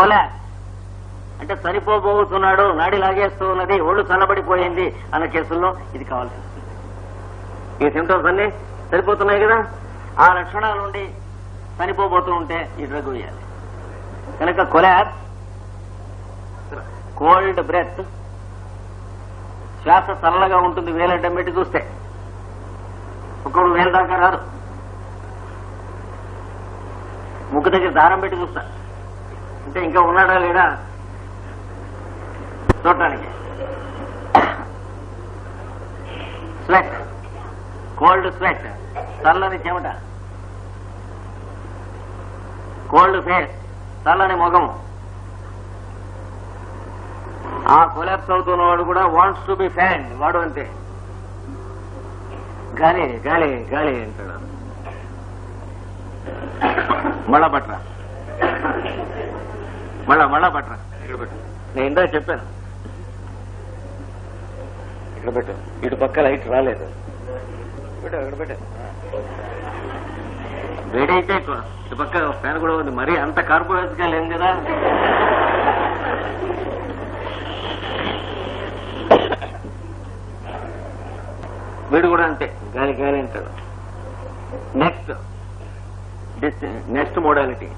Collapse అంటే చనిపోబోతున్నాడు నాడి లాగేస్తూ ఉన్నది ఒళ్ళు చల్లబడిపోయింది అన్న కేసుల్లో ఇది కావాల్సి వస్తుంది ఈ సిమ్టమ్స్ అన్ని సరిపోతున్నాయి కదా? ఆ లక్షణాలు నుండి చనిపోబోతూ ఉంటే ఈ డ్రగ్ వేయాలి. కనుక కొలాబ్ కోల్డ్ బ్రెత్ శ్వాస చల్లగా ఉంటుంది వేలడ్డం పెట్టి చూస్తే. ఒక్కడు వేల దాకా రాదు. ముక్కు దగ్గర దారం పెట్టి చూస్తా. అంటే ఇంకా ఉన్నాడా లేడా? చూడటానికి. స్వెట్. Cold sweat. చల్లని చెమట. Cold face. చల్లని ముఖము ఆ కొలాప్స్ అవుతున్న వాడు కూడా వాంట్స్ టు బి ఫ్యాన్ వాడు అంతే. గాలి గాలి గాలి అంటాడు. మళ్ళా పట్రా. మళ్ళా మళ్ళా పట్టరా ఇక్కడ పెట్టు. నేను ఇందా చెప్పాను. ఇక్కడ పెట్టు. ఇటు పక్క లైట్ రాలేదు. పెట్టు ఇక్కడ పెట్టు. వేడైతే ఇటు పక్క ఫ్యాన్ కూడా ఉంది. మరీ అంత కార్పొరేట్గా లేదు కదా. వీడు కూడా అంతే. గాలి గాలి అంటాడు. Next next modality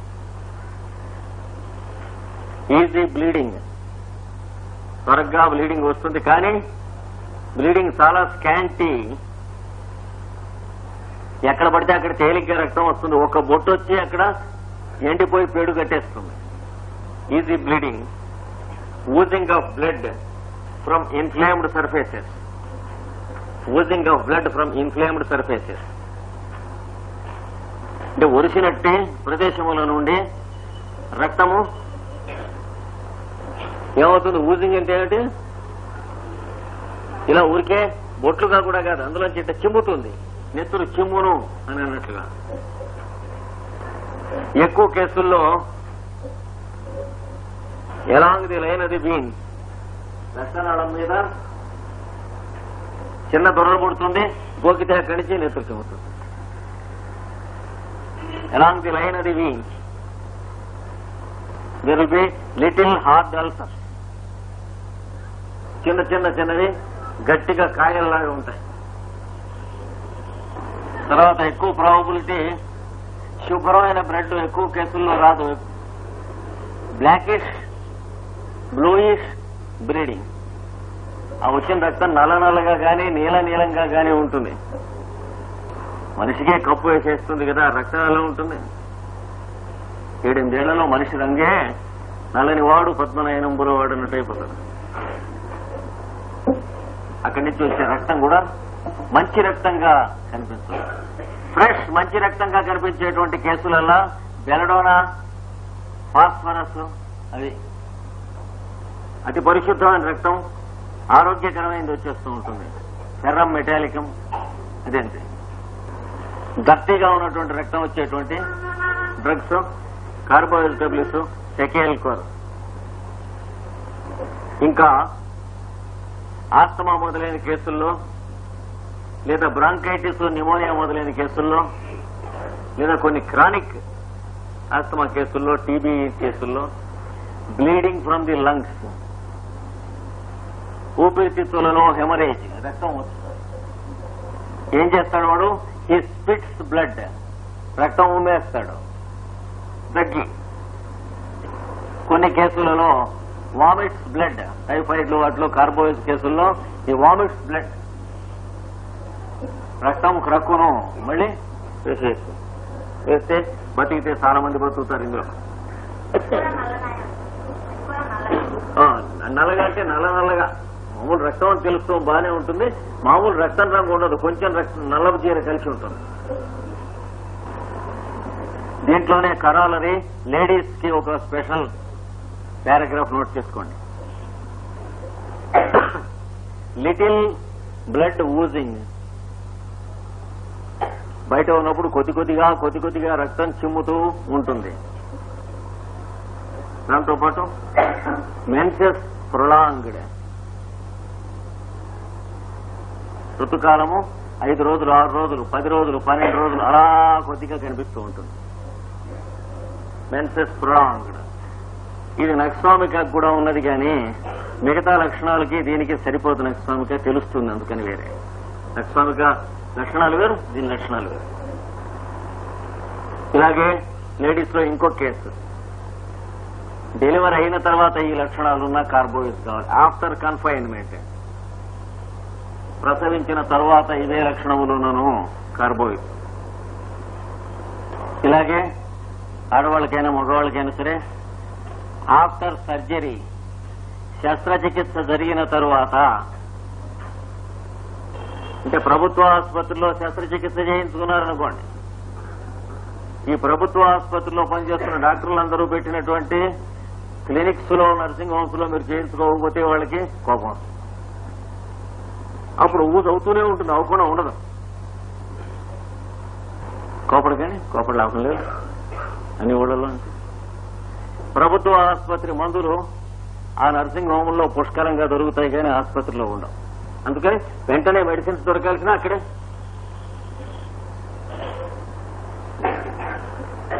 easy bleeding. త్వరగా బ్లీడింగ్ వస్తుంది కానీ బ్లీడింగ్ చాలా స్కాంటీ. ఎక్కడ పడితే అక్కడ తేలిగ్గా రక్తం వస్తుంది. ఒక బొట్టు వచ్చి అక్కడ ఎండిపోయి పేడు కట్టేస్తుంది. Easy bleeding. Oozing of blood from inflamed surfaces. Oozing of blood from inflamed surfaces. అంటే ఒరిసినట్టే ప్రదేశముల నుండి రక్తము ఏమవుతుంది? ఊజింగ్ అంటే ఏమిటి? ఇలా ఊరికే బొట్లుగా కూడా కాదు అందులో చిట్ట చిమ్ముతుంది. నెత్తురు చిమ్మును అని అన్నట్లుగా. ఎక్కువ కేసుల్లో ఎలాంగ్ ది లైన్ అది బీన్ రక్తనాళం మీద చిన్న దొరలు పుడుతుంది గోకితే అక్కడి నుంచి నెత్తురు చిమ్ముతుంది. ఎలాంగ్ ది లైన్ అది vein there will be little heart ulcer చిన్న చిన్న చిన్నవి గట్టిగా కాయల్లాగా ఉంటాయి. తర్వాత ఎక్కువ ప్రాబబిలిటీ శుభ్రమైన బ్రెడ్ ఎక్కువ కేసుల్లో రాదు. బ్లాకిష్ బ్లూయిష్ బ్రీడింగ్ ఆ వచ్చిన రక్తం నల్ల నల్లగా కానీ నీల నీలంగా కానీ ఉంటుంది. మనిషికే కప్పు వేసేస్తుంది కదా రక్తం ఎలా ఉంటుంది? ఏడెనిమిదేళ్ళలో మనిషి రంగే నల్లని వాడు పద్మనయనంబులో వాడు అన్నట్టు అయిపోతాడు. అక్కడి నుంచి వచ్చే రక్తం కూడా మంచి రక్తంగా కనిపిస్తుంది. ఫ్రెష్ మంచి రక్తంగా కనిపించేటువంటి కేసులల్లా బెలడోనా ఫాస్ఫరస్ అవి అతి పరిశుద్ధమైన రక్తం ఆరోగ్యకరమైనది వచ్చేస్తూ ఉంటుంది. ఫెర్రం మెటాలికం అదేంటి గట్టిగా ఉన్నటువంటి రక్తం వచ్చేటువంటి డ్రగ్స్ కార్బోహైడ్రేట్స్ సెకేల్ కోర్ ఇంకా ఆస్తమా మొదలైన కేసుల్లో లేదా బ్రాంకైటిస్ న్యూమోనియా మొదలైన కేసుల్లో లేదా కొన్ని క్రానిక్ ఆస్తమా కేసుల్లో టీబీ కేసుల్లో బ్లీడింగ్ ఫ్రమ్ ది లంగ్స్ ఊపిరితిత్తులలో హెమరేజ్ రక్తం వస్తుంది. ఏం చేస్తాడు వాడు? ఈ స్పిట్స్ బ్లడ్ రక్తం ఉమ్మేస్తాడు. దగ్గి కొన్ని కేసులలో వామిట్స్ బ్లడ్. టైఫాయిడ్లు వాటిలో కార్బోహైడ్రేట్ కేసుల్లో ఈ వామిట్స్ బ్లడ్. రక్తం క్రక్కును. మళ్ళీ వేసేస్తుంది వేస్తే బతికితే చాలా మంది బతుకుతారు ఇందులో. నల్లగా అంటే నల్ల నల్లగా. మామూలు రక్తం అని తెలుస్తూ బాగానే ఉంటుంది. మామూలు రక్తం రంగు ఉండదు. కొంచెం రక్తం నల్లపు చీర కలిసి ఉంటుంది. దీంట్లోనే కరాలరీ లేడీస్కి ఒక స్పెషల్ పారాగ్రాఫ్ నోట్ చేసుకోండి. Little blood oozing. బయట ఉన్నప్పుడు కొద్ది కొద్దిగా కొద్ది కొద్దిగా రక్తం చిమ్ముతూ ఉంటుంది. దాంతో పాటు మెన్సెస్ ప్రొలాంగ్డ్. ఋతుకాలము ఐదు రోజులు ఆరు రోజులు పది రోజులు పన్నెండు రోజులు అలా కొద్దిగా కనిపిస్తూ ఉంటుంది. Menses prolonged. ఇది నక్స్వామిక కూడా ఉన్నది కానీ మిగతా లక్షణాలకి దీనికి సరిపోదు నక్స్వామిక తెలుస్తుంది అందుకని వేరే. నక్స్వామిక లక్షణాలు వేరు దీని లక్షణాలు వేరు. ఇలాగే లేడీస్లో ఇంకో కేసు. డెలివరీ అయిన తర్వాత ఈ లక్షణాలు ఉన్న కావాలి. After confinement. ప్రసవించిన తర్వాత ఇదే లక్షణములున్నను కార్బోయిడ్ ఇలాగే ఆడవాళ్ళకైనా మగవాళ్ళకైనా సరే ఆఫ్టర్ సర్జరీ శస్త్రచికిత్స జరిగిన తరువాత అంటే ప్రభుత్వ ఆసుపత్రిలో శస్త్రచికిత్స చేయించుకున్నారనుకోండి ఈ ప్రభుత్వ ఆసుపత్రిలో పనిచేస్తున్న డాక్టర్లందరూ పెట్టినటువంటి క్లినిక్స్లో నర్సింగ్ హోమ్స్లో మీరు చేయించుకోకపోతే వాళ్ళకి కోపం అప్పుడు ఊజ్ అవుతూనే ఉంటుంది అవ్వకుండా ఉండదు. కోపడు కానీ కోపడు లాభం లేదు. అన్ని ఊళ్ళలో ప్రభుత్వ ఆసుపత్రి మందులు ఆ నర్సింగ్ హోమ్లో పుష్కలంగా దొరుకుతాయి కానీ ఆసుపత్రిలో ఉండవు. అందుకని వెంటనే మెడిసిన్స్ దొరకాల్సిన అక్కడే.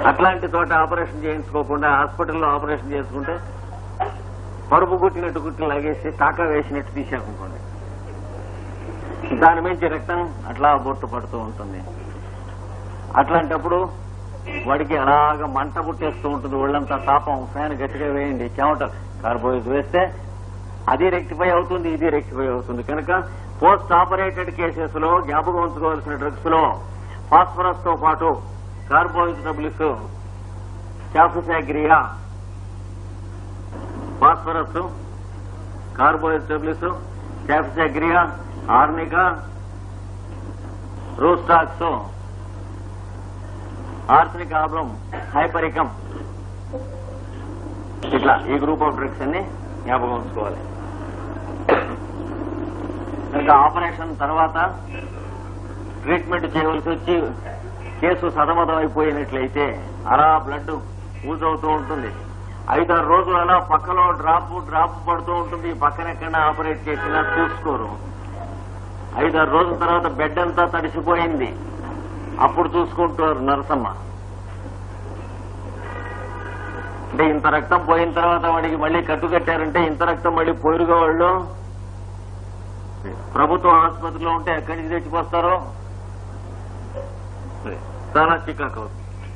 అట్లాంటి చోట ఆపరేషన్ చేయించుకోకుండా హాస్పిటల్లో ఆపరేషన్ చేసుకుంటే పరుపు కుట్టినట్టు కుట్టి లాగేసి టాకా వేసినట్టు తీసేనుకోండి దాని మించి రక్తం అట్లా బొట్టు పడుతూ ఉంటుంది. అట్లాంటప్పుడు వాడికి అలాగ మంట పుట్టేస్తూ ఉంటుంది ఒళ్ళంతా తాపం ఫ్యాన్ గట్టిగా వేయండి చెమట. కార్బోహైడ్రేట్ వేస్తే అది రెక్టిఫై అవుతుంది ఇది రెక్టిఫై అవుతుంది. కనుక పోస్ట్ ఆపరేటెడ్ కేసెస్లో జ్ఞాపకం ఉంచుకోవాల్సిన డ్రగ్స్లో ఫాస్ఫరస్తో పాటు కార్బోహైడ్రబుల్స్ క్యాఫిసాగ్రియా ఫాస్ఫరస్ కార్బోహైడ్రబుల్స్ క్యాఫిసాగ్రియా ఆర్నికా రోస్టాక్స్. ఆర్సనిక్ ఆబ్లం హైపరికం. ఇట్లా ఈ గ్రూప్ ఆఫ్ డ్రగ్స్ అన్ని జ్ఞాపకం ఉంచుకోవాలి. కనుక ఆపరేషన్ తర్వాత ట్రీట్మెంట్ చేయవలసి వచ్చి కేసు సతమతం అయిపోయినట్లయితే అలా బ్లడ్ యూజ్ అవుతూ ఉంటుంది. ఐదారు రోజులు అలా పక్కలో డ్రాప్ డ్రాప్ పడుతూ ఉంటుంది. పక్కన ఎక్కడ ఆపరేట్ చేసినా చూసుకోరు. ఐదారు రోజుల తర్వాత బెడ్ అంతా తడిసిపోయింది. అప్పుడు చూసుకుంటారు నరసమ్మ. అంటే ఇంత రక్తం పోయిన తర్వాత వాడికి మళ్ళీ కట్టు కట్టారంటే ఇంత రక్తం మళ్ళీ పోయిరుగా వాళ్ళు? ప్రభుత్వ ఆసుపత్రిలో ఉంటే ఎక్కడి నుంచి తెచ్చిపోస్తారో? చాలా చికాకు అవుతుంది.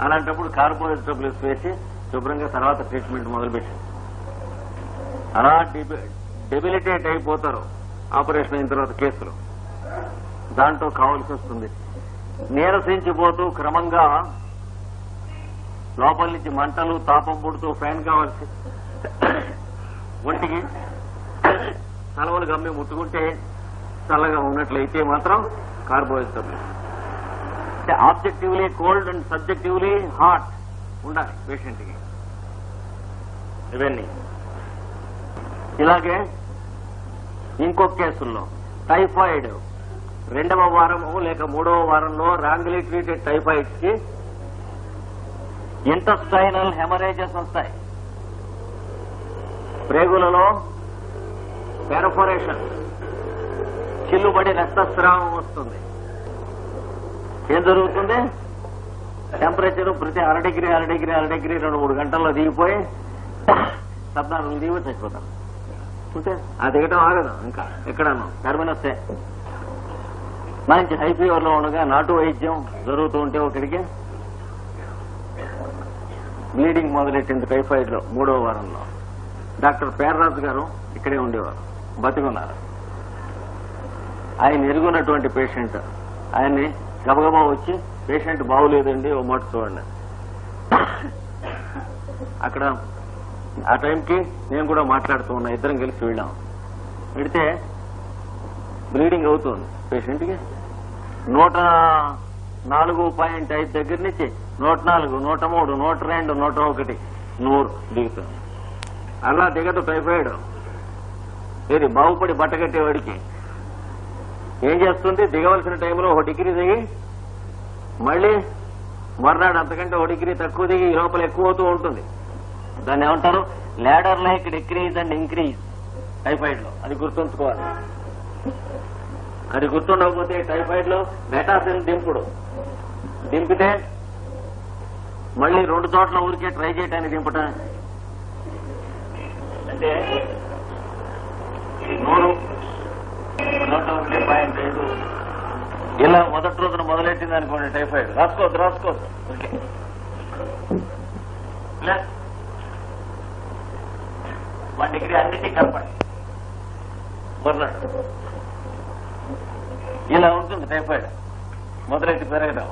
అలాంటప్పుడు కార్బోహైడ్రేట్ టాబ్లెట్స్ వేసి శుభ్రంగా తర్వాత ట్రీట్మెంట్ మొదలుపెట్టి. అలా డెబిలిటేట్ అయిపోతారు ఆపరేషన్ అయిన తర్వాత కేసులు. దాంట్లో కావాల్సి వస్తుంది. నీరసించిపోతూ క్రమంగా లోపల నుంచి మంటలు తాపం పుడుతూ ఫ్యాన్ కావాల్సి ఒంటికి తలవలు గమ్మి ముట్టుకుంటే చల్లగా ఉన్నట్లయితే మాత్రం కార్బోహైడ్రేట్ అంటే objectively cold and subjectively hot ఉండాలి పేషెంట్కి. ఇవన్నీ. ఇలాగే ఇంకొక కేసుల్లో టైఫాయిడ్ రెండవ వారము లేక మూడవ వారంలో రాంగులీ ట్రీటెడ్ టైఫాయిడ్స్కి ఇంటస్టైనల్ హెమరేజెస్ వస్తాయి. ప్రేగులలో పెరఫొరేషన్ చిల్లుబడి రక్తస్రావం వస్తుంది. ఏం జరుగుతుంది? టెంపరేచర్ ప్రతి అర డిగ్రీ అర డిగ్రీ అర డిగ్రీ రెండు మూడు గంటల్లో దిగిపోయి శబ్దాలు దిగి చచ్చిపోతాం అంటే ఆ దిగటం ఆగదు ఇంకా ఎక్కడన్నా టర్మినస్తే మంచి హై ఫీవర్లో ఉండగా నాటు వైద్యం జరుగుతూ ఉంటే ఒకడికి బ్లీడింగ్ మొదలెట్టింది టైఫాయిడ్లో మూడవ వారంలో. డాక్టర్ పేర్రాజు గారు ఇక్కడే ఉండేవారు బతికున్నారు. ఆయన ఎరుగున్నటువంటి పేషెంట్. ఆయన్ని గబగబా వచ్చి పేషెంట్ బాగులేదండి ఓ మాట చూడండి. అక్కడ ఆ టైంకి నేను కూడా మాట్లాడుతూ ఉన్నా ఇద్దరం కలిసి వెళ్ళాం. వెడితే బ్లీడింగ్ అవుతుంది. పేషెంట్కి నూట నాలుగు పాయింట్ ఐదు దగ్గర నుంచి నూట నాలుగు నూట మూడు నూట రెండు నూట ఒకటి నూరు దిగుతుంది. అలా దిగదు టైఫాయిడ్. ఇది బాగుపడి బట్ట కట్టేవాడికి. ఏం చేస్తుంది? దిగవలసిన టైంలో ఒక డిగ్రీ దిగి మళ్ళీ మర్నాడు అంతకంటే ఒక డిగ్రీ తక్కువ దిగి ఈ లోపల ఎక్కువ అవుతూ ఉంటుంది. దాన్ని ఏమంటారు? Ladder like decrease and increase టైఫాయిడ్లో అది గుర్తుంచుకోవాలి. అది గుర్తుండకపోతే టైఫాయిడ్లో మెటాసిన్ దింపుడు. దింపితే మళ్ళీ రెండు చోట్ల ఊరికే ట్రై చేయడానికి దింపటం. అంటే నూరు ఒకటి పాయింట్ ఐదు. ఇలా మొదటి రోజున మొదలెట్టింది అనుకోండి టైఫాయిడ్. రాసుకోవద్దు రాసుకోవద్దు. ఓకే. ప్లస్ వన్ డిగ్రీ అన్నిటికీ కలపండి మర్నాడు. ఇలా ఉంటుంది టైఫాయిడ్ మొదలెట్టి పెరగడం.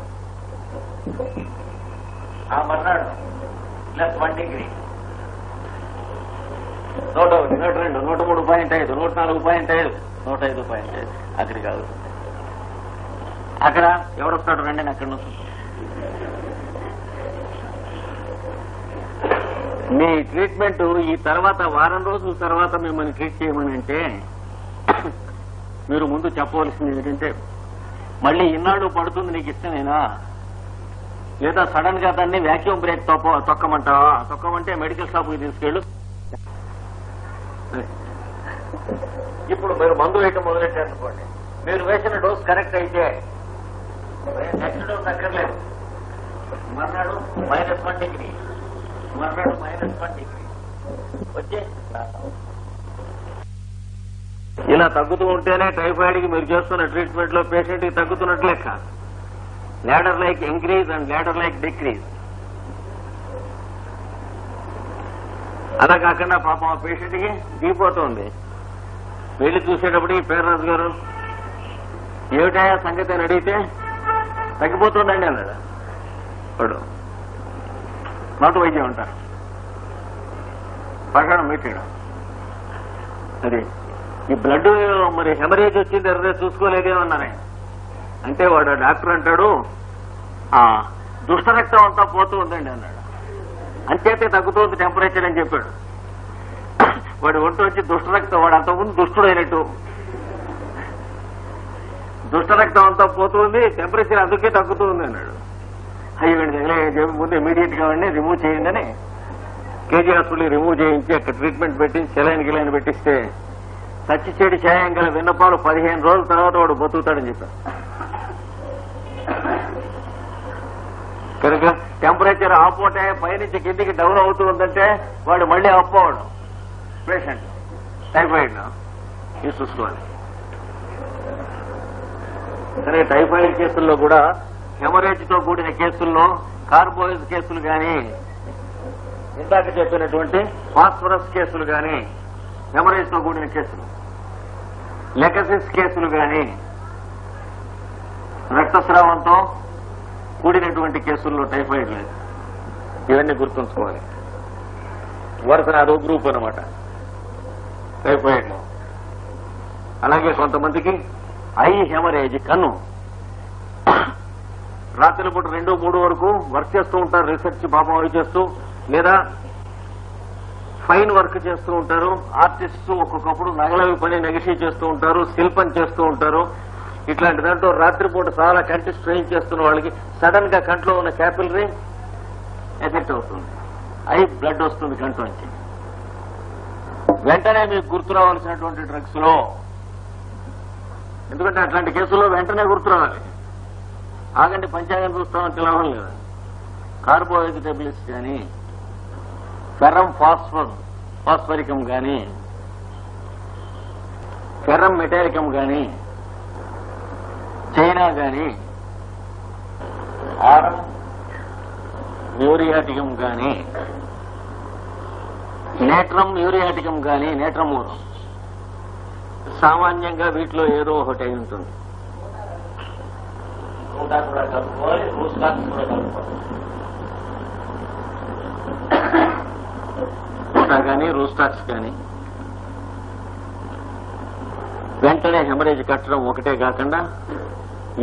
ఆ మర్నాడు ప్లస్ వన్ డిగ్రీ. నూట ఒకటి నూట రెండు నూట మూడు పాయింట్ ఐదు నూట నాలుగు పాయింట్ ఐదు నూట ఐదు పాయింట్ ఐదు. అక్కడికి కాదు అక్కడ ఎవడొస్తాడు రండి నేను అక్కడ నుంచి మీ ట్రీట్మెంట్ ఈ తర్వాత వారం రోజుల తర్వాత మిమ్మల్ని ట్రీట్ చేయమని అంటే మీరు ముందు చెప్పవలసింది ఏంటంటే మళ్ళీ ఇన్నాళ్ళు పడుతుంది నీకు ఇష్టమేనా? లేదా సడన్గా దాన్ని వ్యాక్యూమ్ బ్రేక్ తొప్ప తొక్కమంటావా తొక్కమంటే మెడికల్ షాప్కి తీసుకెళ్ళు. ఇప్పుడు మీరు మందు వేయటం మొదలెట్టారనుకోండి మీరు వేసిన డోస్ కరెక్ట్ అయితే నెక్స్ట్ డోస్ అక్కర్లేదు మర్నాడు మైనస్ వన్ డిగ్రీ మర్నాడు మైనస్ వన్ డిగ్రీ వచ్చే ఇలా తగ్గుతూ ఉంటేనే టైఫాయిడ్కి మీరు చేస్తున్న ట్రీట్మెంట్లో పేషెంట్కి తగ్గుతున్నట్టు లెక్క. Ladder like increase and ladder like decrease. అలా కాకుండా పాపం ఆ పేషెంట్కి దిగిపోతుంది వెళ్ళి చూసేటప్పటికి పేర్రాజు గారు ఏమిటాయా సంగతి అని అడిగితే తగ్గిపోతుందండి అన్నాడు. వాడు నాటు వైద్యం అంటారు. పక్కన మీటింగ్ అది ఈ బ్లడ్ మరి హెమరేజ్ వచ్చింది ఎర్రే చూసుకోలేదేమన్నానే అంటే వాడు డాక్టర్ అంటాడు ఆ దుష్టరక్తం అంతా పోతూ ఉందండి అన్నాడు. అంచేతే తగ్గుతుంది టెంపరేచర్ అని చెప్పాడు. వాడు ఒంటి వచ్చి దుష్టరక్తం వాడు అంతకుముందు దుష్టుడైనట్టు. దుష్టరక్తం అంతా పోతుంది టెంపరేచర్ అందుకే తగ్గుతుంది అన్నాడు. అయ్యి వీడి దగ్గర ముందు ఇమీడియట్గా వాడిని రిమూవ్ చేయండి అని. కేజీ హాస్పిటల్ రిమూవ్ చేయించి అక్కడ ట్రీట్మెంట్ పెట్టి సెలైన్ గిలైన్ పెట్టిస్తే సచ్చి చెడి ఛాయం గల విన్నపాలు పదిహేను రోజుల తర్వాత వాడు బతుకుతాడని చెప్పాడు. కనుక టెంపరేచర్ ఆఫ్ పైనుంచి కిందికి డౌన్ అవుతూ ఉందంటే వాడు మళ్ళీ అప్ అవ్వడం. పేషెంట్ టైఫాయిడ్ ఇది చూసుకోవాలి సరే టైఫాయిడ్ కేసుల్లో కూడా హెమరేజ్తో కూడిన కేసుల్లో కార్బోయిడ్ కేసులు కానీ ఇందాక చెప్పినటువంటి ఫాస్ఫరస్ కేసులు కానీ హెమరేజ్తో కూడిన కేసులు. లెకసిస్ కేసులు కానీ రక్తస్రావంతో కూడినటువంటి కేసుల్లో టైఫాయిడ్ లేదు. ఇవన్నీ గుర్తుంచుకోవాలి. వరుస అదో గ్రూప్ అనమాట టైఫాయిడ్ అలాగే కొంతమందికి ఐ హెమరేజ్ కన్ను. రాత్రిపూట రెండు మూడు వరకు వర్క్ చేస్తూ ఉంటారు రీసెర్చ్ పాపం అవి చేస్తూ లేదా ఫైన్ వర్క్ చేస్తూ ఉంటారు. ఆర్టిస్ట్ ఒక్కొక్కప్పుడు నగలవి పని నెగషి చేస్తూ ఉంటారు శిల్పం చేస్తూ ఉంటారు. ఇట్లాంటి దాంట్లో రాత్రిపూట చాలా కంటి స్ట్రెయిన్ చేస్తున్న వాళ్ళకి సడన్గా కంట్లో ఉన్న క్యాపిలరీ ఎఫెక్ట్ అవుతుంది. ఐ బ్లడ్ వస్తుంది కంట్లో నుంచి. వెంటనే మీకు గుర్తు రావాల్సినటువంటి డ్రగ్స్లో. ఎందుకంటే అట్లాంటి కేసుల్లో వెంటనే గుర్తు రావాలి. ఆగండి పంచాంగం చూస్తామని తెలవడం లేదు. టెబ్లెట్స్ కానీ ఫెరం ఫాస్ఫర్ ఫాస్ఫరికం కానీ ఫెరం మెటాలికం కానీ చైనా కానీ ఆరం యూరియాటికం కానీ నేట్రం యూరియాటికం కానీ నేట్రమూరం సామాన్యంగా వీటిలో ఏదో ఒకటి అయి ఉంటుంది. కూడా కానీ రూస్టాక్స్ కానీ వెంటనే హెమరేజ్ కట్టడం ఒకటే కాకుండా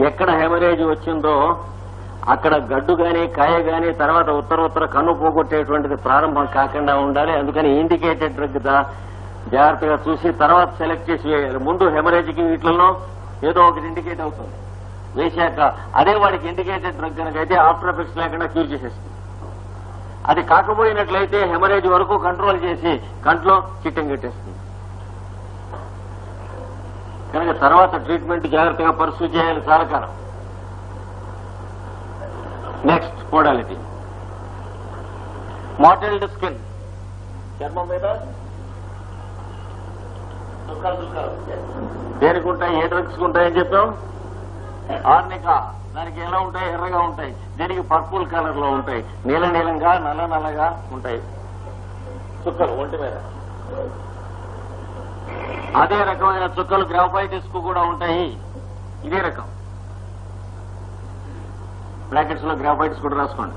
ఎక్కడ హెమరేజ్ వచ్చిందో అక్కడ గడ్డు గాని కాయ గాని తర్వాత ఉత్తర ఉత్తర కన్ను పోగొట్టేటువంటిది ప్రారంభం కాకుండా ఉండాలి. అందుకని ఇండికేటెడ్ డ్రగ్ జాగ్రత్తగా చూసి తర్వాత సెలెక్ట్ చేసి వేయాలి ముందు హెమరేజ్కి వీటిలో ఏదో ఒకటి ఇండికేట్ అవుతుంది. వేశాక అదే వాడికి ఇండికేటెడ్ డ్రగ్ కనుక అయితే ఆఫ్టర్ ఎఫెక్ట్స్ లేకుండా క్యూర్ చేసేస్తుంది. అది కాకపోయినట్లయితే హెమరేజ్ వరకు కంట్రోల్ చేసి కంట్లో చిట్టం కట్టేస్తుంది కనుక తర్వాత ట్రీట్మెంట్ జాగ్రత్తగా పర్సూ చేయాలి చాలా కాలం నెక్స్ట్ మోడాలిటీ మోటల్డ్ స్కిన్ చర్మం మీద? దేనికి ఉంటాయి? ఏ డ్రగ్స్ ఉంటాయని చెప్పాం ఆర్నిక దానికి ఎలా ఉంటాయి? ఎర్రగా ఉంటాయి. దీనికి పర్పుల్ కలర్లో ఉంటాయి. నీల నీలంగా నల్ల నల్లగా ఉంటాయి. చుక్కలు ఒంటి మీద. అదే రకమైన చుక్కలు గ్రాఫైటిస్కు కూడా ఉంటాయి. ఇదే రకం. బ్రాకెట్స్లో గ్రాఫైటిస్ కూడా రాసుకోండి.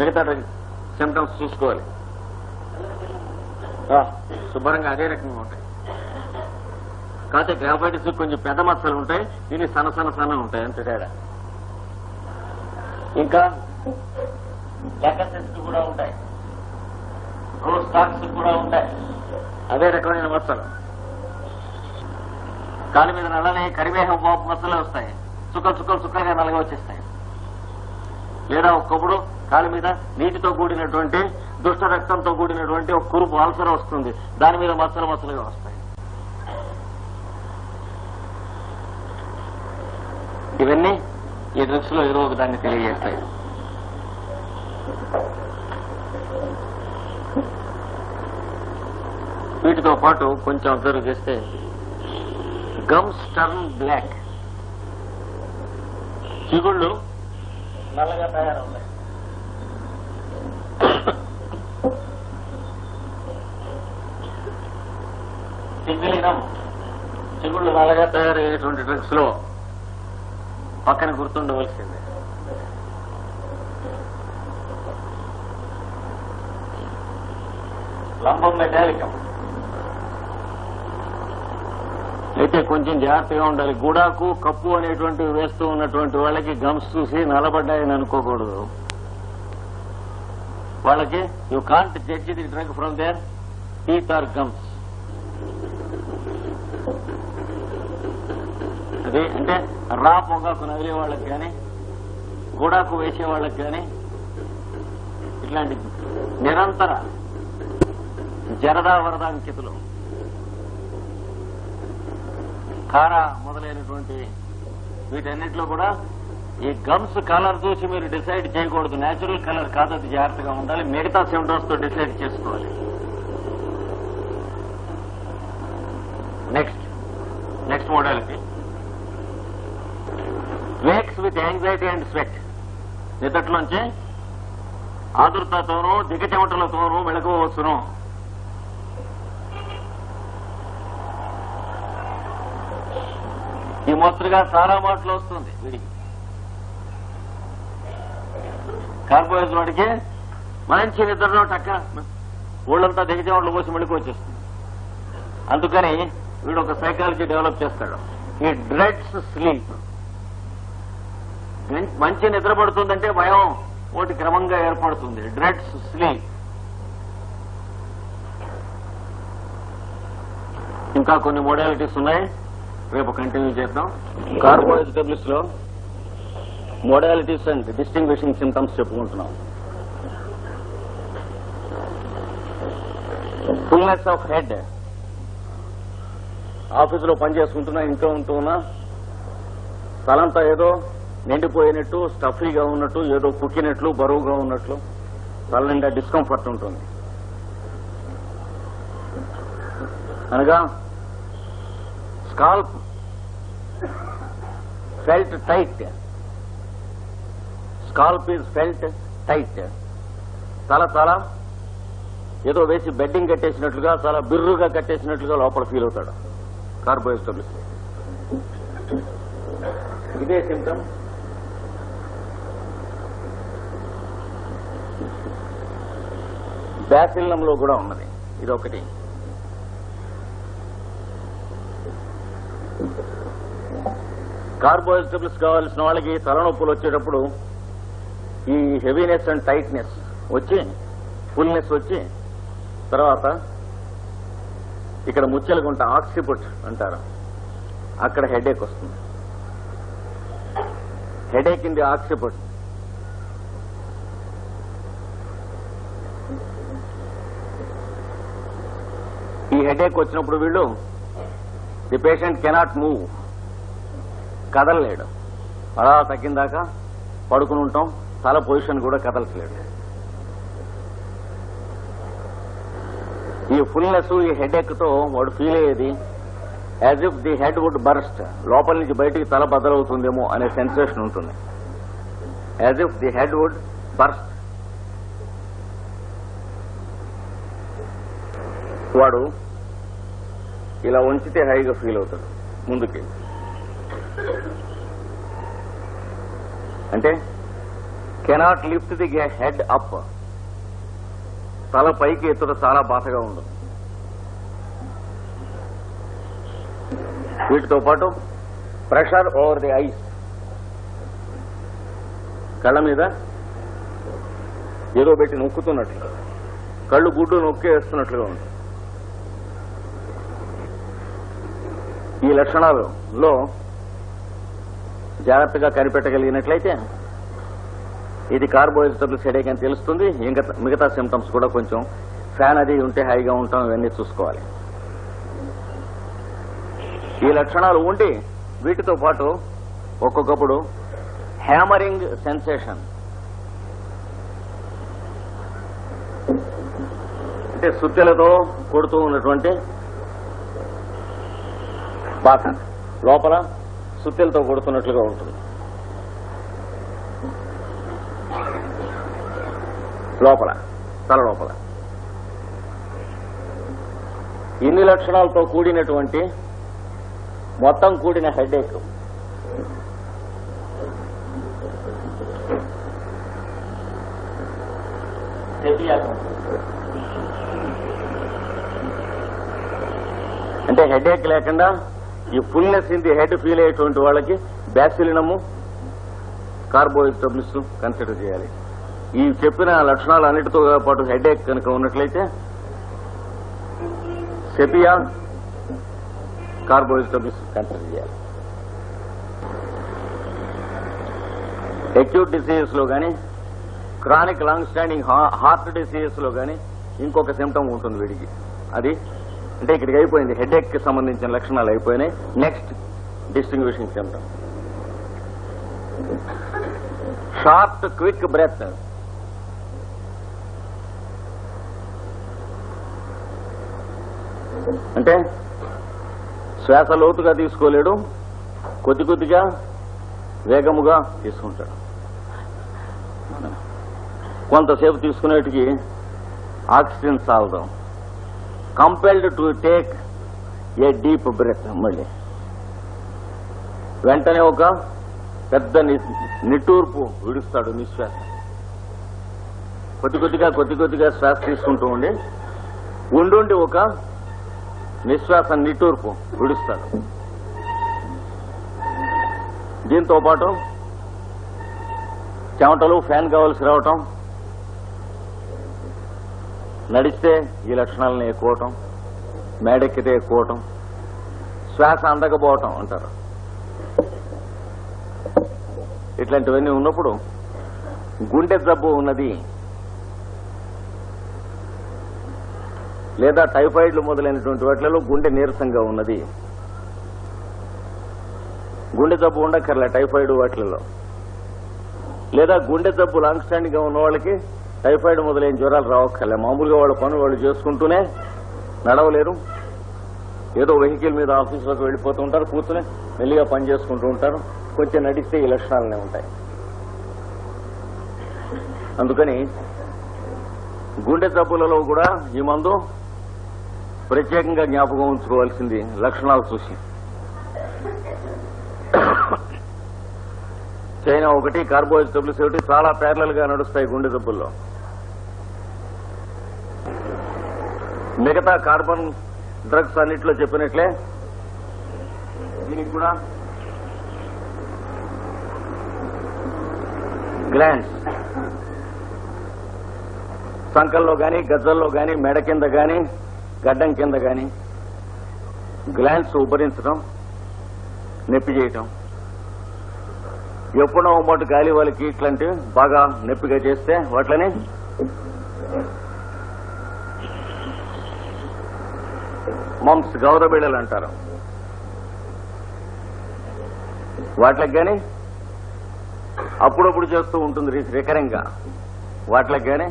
మిగతా సిమ్టమ్స్ చూసుకోవాలి. శుభ్రంగా అదే రకంగా ఉంటాయి. కాకపోతే గ్రాఫైటిస్ కొంచెం పెద్ద మచ్చలు ఉంటాయి దీని సన్న సన్న సన్న ఉంటాయి అంతే తేడా ఇంకా లెక్కసెస్ కూడా ఉంటాయి. గ్రోత్ స్టాక్స్ కూడా ఉంటాయి. అదే రకమైన మచ్చలు. కాలు మీద నల్లని కరివేహం పాపు మచ్చలు వస్తాయి. చుక్కలు చుక్కలు చుక్కలుగా నల్లగా వచ్చేస్తాయి. లేదా ఒక్కప్పుడు కాలు మీద నీటితో కూడినటువంటి దుష్ట రక్తంతో కూడినటువంటి ఒక కురుపు అల్సర్ వస్తుంది. దాని మీద మచ్చలు మచ్చలుగా వస్తాయి. ఇవన్నీ ఈ దృష్టిలో ఏదో ఒక దాన్ని తెలియజేస్తాయి. వీటితో పాటు కొంచెం అబ్జర్వ్ చేస్తే గమ్స్ టర్న్ బ్లాక్. చిగుళ్ళు నల్లగా తయారవుతాయి. చిగుళ్ళు నల్లగా తయారయ్యేటువంటి డ్రగ్స్లో పక్కన గుర్తుండవలసిందే. లంబం మెటాలికం. అయితే కొంచెం జాగ్రత్తగా ఉండాలి. గుడాకు కప్పు అనేటువంటివి వేస్తూ ఉన్నటువంటి వాళ్ళకి గమ్స్ చూసి నలబడ్డాయని అనుకోకూడదు. వాళ్ళకి you can't judge the drug from their teeth or gums అది అంటే రా పొగాకు నగిలే వాళ్ళకి కానీ గూడాకు వేసే వాళ్ళకి కానీ ఇట్లాంటి నిరంతర జరదా వరద అంకితులు. కార మొదలైనటువంటి వీటన్నిటిలో కూడా ఈ గమ్స్ కలర్ చూసి మీరు డిసైడ్ చేయకూడదు. నేచురల్ కలర్ కాదు అది జాగ్రత్తగా ఉండాలి. మిగతా సిమ్టమ్స్తో డిసైడ్ చేసుకోవాలి. Next next మోడల్కి wakes with anxiety and sweat నిద్దట్లోంచి ఆదుర్తతోనూ దిగచెమటలతోనూ మెళకువచ్చును ఈ మోస్తరుగా చాలా మాటలు వస్తుంది. వీడికి కార్బోహైడ్రేట్ వాడికి మంచి నిద్రలో టక్క ఊళ్ళంతా దిగచెమటలు పోసి మెళుకు వచ్చేస్తుంది. అందుకని వీడు ఒక సైకాలజీ డెవలప్ చేస్తాడు. ఈ డ్రెడ్స్ స్లీప్ మంచి నిద్ర పడుతుందంటే భయం. ఒకటి క్రమంగా ఏర్పడుతుంది. డ్రెడ్స్ స్లీప్ ఇంకా కొన్ని మోడాలిటీస్ ఉన్నాయి. రేపు కంటిన్యూ చేద్దాం. కార్బోహైడ్రేట్స్లో మోడాలిటీస్ అండ్ డిస్టింగ్విషింగ్ సిమ్టమ్స్ చెప్పుకుంటున్నాం. ఫుల్నెస్ ఆఫ్ హెడ్ ఆఫీసులో పనిచేసుకుంటున్నా ఇంట్లో ఉంటున్నా తలంతా ఏదో నిండిపోయినట్టు స్టఫీగా ఉన్నట్టు ఏదో కుక్కినట్లు బరువుగా ఉన్నట్లు తల డిస్కంఫర్ట్ ఉంటుంది. అనగా scalp felt tight scalp is felt tight తల చాలా ఏదో వేసి బెడ్డింగ్ కట్టేసినట్లుగా చాలా బిర్రుగా కట్టేసినట్లుగా లోపల ఫీల్ అవుతాడు. కార్బోహైడ్రేట్స్ ఇదే సింటమ్ బ్యాసిల్లంలో కూడా ఉన్నది. ఇది ఒకటి కార్బోహైడ్రేట్స్ కావాల్సిన వాళ్ళకి తలనొప్పులు వచ్చేటప్పుడు ఈ హెవీనెస్ అండ్ టైట్నెస్ వచ్చి ఫుల్నెస్ వచ్చి తర్వాత ఇక్కడ ముచ్చలుగుంట ఆక్సిపుట్ అంటారు. అక్కడ హెడేక్ వస్తుంది. Headache in the occiput. Headache వచ్చినప్పుడు వీళ్ళు ది పేషెంట్ కెనాట్ మూవ్ కదలలేడు. అలా తగ్గిందాకా పడుకుని ఉంటాం. తల పొజిషన్ కూడా కదలట్లేడు ఈ ఫుల్నెస్ ఈ హెడేక్తో వాడు ఫీల్ అయ్యేది as if the head would burst లోపల నుంచి బయటికి తల బదలవుతుందేమో అనే సెన్సేషన్ ఉంటుంది. As if the head would burst వాడు ఇలా ఉంచితే హైగా ఫీల్ అవుతాడు ముందుకి. అంటే cannot lift the head up తల పైకి ఎత్తుట చాలా బాధగా ఉండదు. వీటితో పాటు ప్రెషర్ ఓవర్ ది ఐస్ కళ్ళ మీద ఏదో పెట్టి నొక్కుతున్నట్లు. కళ్ళు గుడ్డు నొక్కేస్తున్నట్లుగా ఉంది ఈ లక్షణాలలో జాగ్రత్తగా కనిపెట్టగలిగినట్లయితే ఇది కార్బోహైడ్రేట్లు సెడేక్ అని తెలుస్తుంది. ఇంకా మిగతా సిమ్టమ్స్ కూడా కొంచెం ఫ్యాన్ అది ఉంటే హైగా ఉంటాం ఇవన్నీ చూసుకోవాలి. ఈ లక్షణాలు ఉండి వీటితో పాటు ఒక్కొక్కప్పుడు హ్యామరింగ్ సెన్సేషన్ అంటే సుత్తెలతో కొడుతూ ఉన్నటువంటి బాధ. లోపల సుత్తెలతో కొడుతున్నట్లుగా ఉంటుంది. లోపల తల లోపల. ఇన్ని లక్షణాలతో కూడినటువంటి మొత్తం కూడిన హెడేక్ అంటే హెడేక్ లేకుండా ఈ fullness in the head feel అయ్యేటువంటి వాళ్ళకి బ్యాసిలినము కార్బోహైడ్రేట్స్ కన్సిడర్ చేయాలి. ఈ చెప్పిన లక్షణాలు అన్నిటితో పాటు హెడేక్ కనుక ఉన్నట్లయితే సెపియా కార్బోహైడ్రేట్స్ కన్సిడర్ చేయాలి. అక్యూట్ డిసీజెస్లో గానీ క్రానిక్ లాంగ్ స్టాండింగ్ హార్ట్ డిసీజెస్లో గానీ ఇంకొక సిమ్టమ్ ఉంటుంది వీడికి. అది అంటే ఇక్కడికి అయిపోయింది. హెడేక్కి సంబంధించిన లక్షణాలు అయిపోయినాయి. Next distinguishing symptom short quick breath అంటే శ్వాస లోతుగా తీసుకోలేడు. కొద్ది కొద్దిగా వేగముగా తీసుకుంటాడు. కొంతసేపు తీసుకునేటికి oxygen సాల్దాం. Compelled to take a deep breath మళ్ళీ. వెంటనే ఒక పెద్ద నిట్టూర్పు విడుస్తాడు నిశ్వాస. కొద్ది కొద్దిగా కొద్ది కొద్దిగా శ్వాస తీసుకుంటూ ఉండి ఉండుండి ఒక నిశ్వాస నిట్టూర్పు విడుస్తాడు. దీంతో పాటు చెమటలు ఫ్యాన్ కావాల్సి రావటం నడిస్తే ఈ లక్షణాలను ఎక్కువటం మేడెక్కితే ఎక్కువటం శ్వాస అందకపోవటం అంటారు. ఇట్లాంటివన్నీ ఉన్నప్పుడు గుండె జబ్బు ఉన్నది. లేదా టైఫాయిడ్లు మొదలైనటువంటి వాటిలలో గుండె నీరసంగా ఉన్నది. గుండె జబ్బు ఉండక్కర్లే టైఫాయిడ్ వాటిలలో. లేదా గుండె జబ్బు లాంగ్ స్టాండింగ్గా ఉన్న వాళ్ళకి టైఫాయిడ్ మొదలైన జ్వరాలు రావక్కర్లే. మామూలుగా వాళ్ళ పనులు వాళ్ళు చేసుకుంటూనే నడవలేరు. ఏదో వెహికల్ మీద ఆఫీసులోకి వెళ్ళిపోతూ ఉంటారు కూర్చునే మెల్లిగా పని చేసుకుంటూ ఉంటారు. కొంచెం నడిస్తే ఈ లక్షణాలనే ఉంటాయి. అందుకని గుండె జబ్బులలో కూడా ఈ మందు ప్రత్యేకంగా జ్ఞాపకం ఉంచుకోవాల్సింది లక్షణాలు చూసి. చైనా ఒకటి కార్బోహైడ్రేట్ జబ్బులు ఒకటి చాలా ప్యారలల్గా నడుస్తాయి గుండె జబ్బుల్లో. మిగతా కార్బన్ డ్రగ్స్ అన్నిట్లో చెప్పినట్లే? దీనికి కూడా? గ్లాండ్స్ సంకల్లో గాని గజ్జల్లో గాని మెడ కింద గాని గడ్డం కింద గాని గ్లాండ్స్ ఉబ్బరించడం నొప్పి చేయటం. ఎప్పుడో మటు గాలి వాళ్ళకి ఇట్లాంటివి బాగా నొప్పిగా చేస్తే వాటిని మమ్స్ గౌరబిళ్ళలు అంటారు. వాటికి కానీ అప్పుడప్పుడు చేస్తూ ఉంటుంది రికరింగ్గా. వాటికి కానీ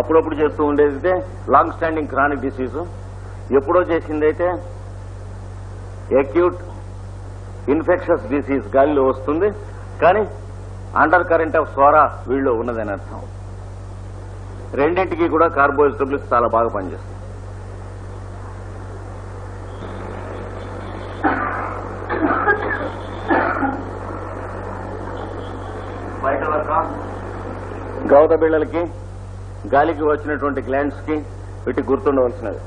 అప్పుడప్పుడు చేస్తూ ఉండేది అయితే లాంగ్ స్టాండింగ్ క్రానిక్ డిసీజ్. ఎప్పుడో చేసింది అయితే అక్యూట్ ఇన్ఫెక్షస్ డిసీజ్ గాలిలో వస్తుంది. కానీ అండర్ కరెంట్ ఆఫ్ స్వరా వీళ్ళు ఉన్నదని అర్థం. రెండింటికి కూడా కార్బోహైడ్రేట్స్ చాలా బాగా పనిచేస్తుంది. గౌత బిళ్ళలకి గాలికి వచ్చినటువంటి గ్లాండ్స్కి వీటికి గుర్తుండవలసినది.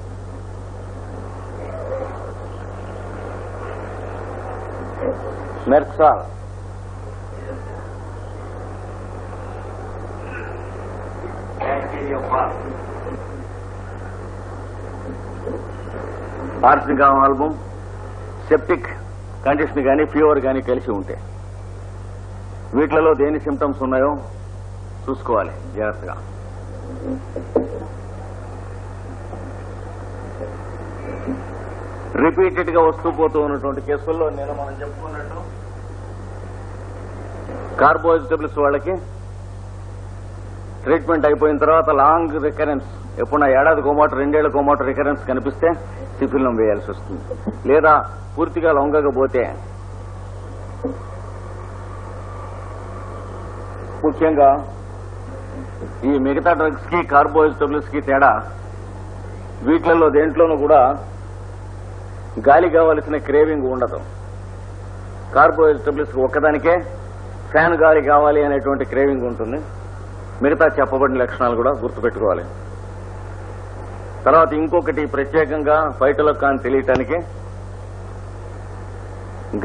Merc sol. ఆర్సిగా album septic condition కానీ ఫీవర్ కానీ కలిసి ఉంటే. వీటిలలో దేని సిమ్టమ్స్ ఉన్నాయో చూసుకోవాలి. జాగ్రత్తగా. రిపీటెడ్గా వస్తూ పోతూ ఉన్నటువంటి కేసుల్లో నేను మనం చెప్పుకున్నట్టు కార్బోహైడ్రేట్స్ వాళ్ళకి ట్రీట్మెంట్ అయిపోయిన తర్వాత లాంగ్ రికరెన్స్. ఎప్పుడైనా ఏడాది కోమాట రెండేళ్ళ కోమాట రికరెన్స్ కనిపిస్తే సిఫిల్నం వేయాల్సి వస్తుంది. లేదా పూర్తిగా లొంగకపోతే ముఖ్యంగా ఈ మిగతా డ్రగ్స్కి కార్బోహైడ్రేట్స్కి తేడా వీటిలలో దేంట్లోనూ కూడా గాలి కావలసిన క్రేవింగ్ ఉండదు. కార్బోహైడ్రేట్స్ ఒక్కదానికే ఫ్యాన్ గాలి కావాలి అనేటువంటి క్రేవింగ్ ఉంటుంది. మిగతా చెప్పబడిన లక్షణాలు కూడా గుర్తుపెట్టుకోవాలి. తర్వాత ఇంకొకటి ప్రత్యేకంగా బయటలో కానీ తెలియటానికి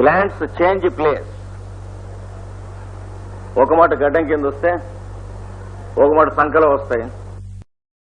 గ్లాండ్స్ చేంజ్ ప్లేస్. ఒక మాట గడ్డం కింద వస్తే ఒక మాట సంకలో వస్తాయి.